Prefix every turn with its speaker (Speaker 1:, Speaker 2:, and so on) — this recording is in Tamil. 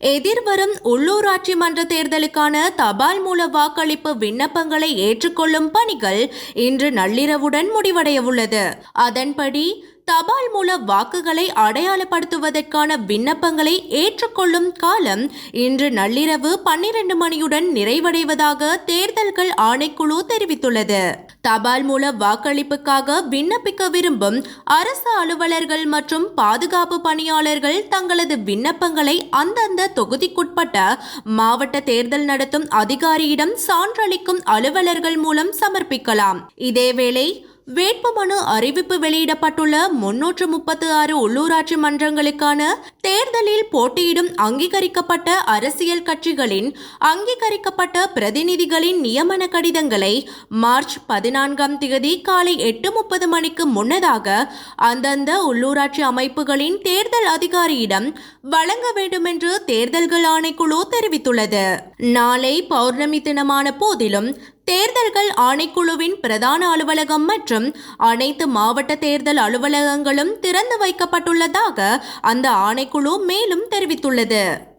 Speaker 1: எதிர்வரும் உள்ளூராட்சி மன்ற தேர்தலுக்கான தபால் மூல வாக்களிப்பு விண்ணப்பங்களை ஏற்றுக்கொள்ளும் பணிகள் இன்று நள்ளிரவுடன் முடிவடைய உள்ளது அதன்படி தபால் மூல வாக்குகளை அடையாளப்படுத்துவதற்கான விண்ணப்பங்களை ஏற்றுக்கொள்ளும் காலம் இன்று நள்ளிரவு பன்னிரண்டு மணியுடன் நிறைவடைவதாக தேர்தல்கள் ஆணைக்குழு தெரிவித்துள்ளது. தபால் மூல வாக்களிப்புக்காக விண்ணப்பிக்க விரும்பும் அரசு அலுவலர்கள் மற்றும் பாதுகாப்பு பணியாளர்கள் தங்களது விண்ணப்பங்களை அந்தந்த தொகுதிக்குட்பட்ட மாவட்ட தேர்தல் நடத்தும் அதிகாரியிடம் சான்றளிக்கும் அலுவலர்கள் மூலம் சமர்ப்பிக்கலாம். இதேவேளை வேட்புமனு அறிவிப்பு வெளியிடப்பட்டுள்ள முன்னூற்று முப்பத்து ஆறு உள்ளூராட்சி மன்றங்களுக்கான தேர்தலில் போட்டியிடும் அங்கீகரிக்கப்பட்ட அரசியல் கட்சிகளின் அங்கீகரிக்கப்பட்ட பிரதிநிதிகளின் நியமன கடிதங்களை மார்ச் பதினான்காம் தேதி காலை எட்டு முப்பது மணிக்கு முன்னதாக அந்தந்த உள்ளூராட்சி அமைப்புகளின் தேர்தல் அதிகாரியிடம் வழங்க வேண்டும் என்று தேர்தல்கள் ஆணைக்குழு தெரிவித்துள்ளது. நாளை பௌர்ணமி தினமான போதிலும் தேர்தல்கள் ஆணைக்குழுவின் பிரதான அலுவலகம் மற்றும் அனைத்து மாவட்ட தேர்தல் அலுவலகங்களும் திறந்து வைக்கப்பட்டுள்ளதாக அந்த ஆணைக்குழு மேலும் தெரிவித்துள்ளது.